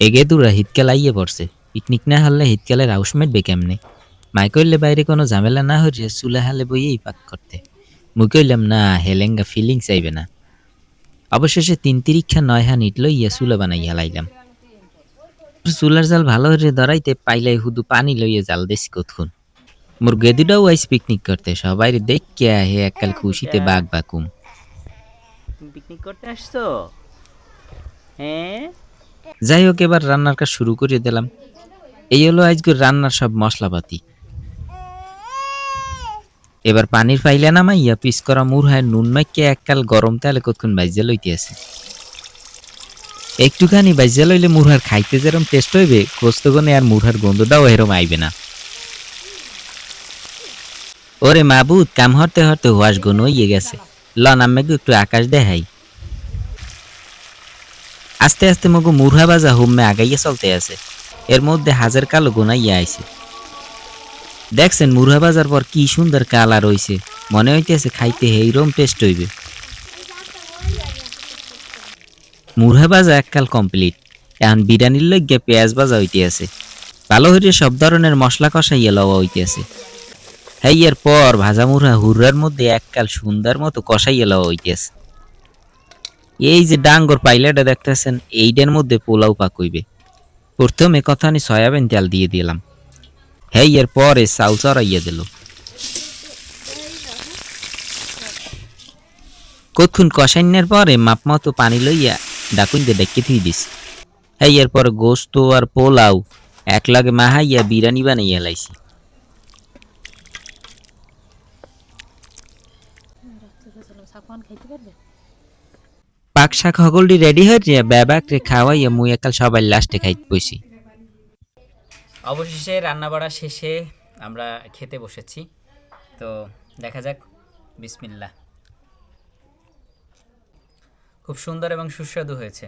এগে দূরা শীতকাল আইয়ে পড়ছে পিকনিক না হারলে শীতকালের আউস মেটবে কেমনে? মাই কইলে বাইরে কোনো ঝামেলা না হরিয়ে চুলা হালে বইয়েই পাক করতে মুই কইলাম, না, হেলেঙ্গা ফিলিংস চাইবে না। অবশেষে তিন তিরিক্ষা নয় হান ইট লইয়া চুলা বানাই হালাইলাম। চুলার জাল ভালো হয়ে ধরাইতে পাইলাই হুদু পানি লইয়া জাল দেশি কতক্ষণ মোর গেদুটাও আইস পিকনিক করতে সবাই দেখকে হে এককাল খুশিতে বাঘ বাকুম। পিকনিক করতে আসছো? হ্যাঁ? যাই হোক, এবার রান্নার কাজ শুরু করে দিলাম। এই হলো আজকের রান্নার সব মশলাপাতি। এবার পানির পাইলে না মাইয়া পিস করা মুরহায় নুন মাইকে এককাল গরম তেলে কতক্ষণ বাইজা লইতে আছে। একটুখানি বাইজা লইলে মুরহার খাইতে যেরম টেস্ট হইবে কোস্তগনে আর মুরহার গন্ধটাও এরম আইবে না। ওরে মাবুদ, কাম হরতে হরতে হুয়াস গুণ হইয়ে গেছে। ল নামে একটু আকাশ দেখাই। আস্তে আস্তে মগু মুরহা বাজা হোমে আগাইয়া চলতে আছে। এর মধ্যে হাজার কালো গোনাইয়া আইছে। দেখছেন মুরহা বাজার পর কি সুন্দর কালার হইছে মনে হইতেছে খাইতে এইরম টেস্ট হইবে। মুরহা বাজা এককাল কমপ্লিট এখন বিরিয়ানির লইগে পেঁয়াজ বাজা হইতে আছে ভালো হইরে সব ধরনের মশলা কষাইয়া লওয়া হইতে আছে এর পর ভাজা মুরহা হুররার মধ্যে এককাল সুন্দর মতো কষাইয়া লওয়া হইতে আছে এই যে ডাঙ্গর পাইলাটা দেখতেছেন, এইটার মধ্যে পোলাও পাক হইবে। প্রথমে কথা আমি সয়াবিন তেল দিয়ে দিলাম। হ্যাঁ এর পরে চাল চড়াইয়া দিল। কতক্ষণ কষাইনের পরে মাপ মতো পানি লইয়া ডাকুইতে ডেকে থুই দিস। হ্যাঁ এর পরে গোস্ত আর পোলাও এক লাগে মাহাইয়া বিরিয়ানি বানাইয়া লাইছি। পাক শাক সকলটি রেডি হয়ে যে ব্যাবাক রে খাওয়াইয়া মুই একাল সবাই লাস্টে খাইতে বসি অবশেষে রান্না বড়া শেষে আমরা খেতে বসেছি। তো দেখা যাক। বিসমিল্লা খুব সুন্দর এবং সুস্বাদু হয়েছে।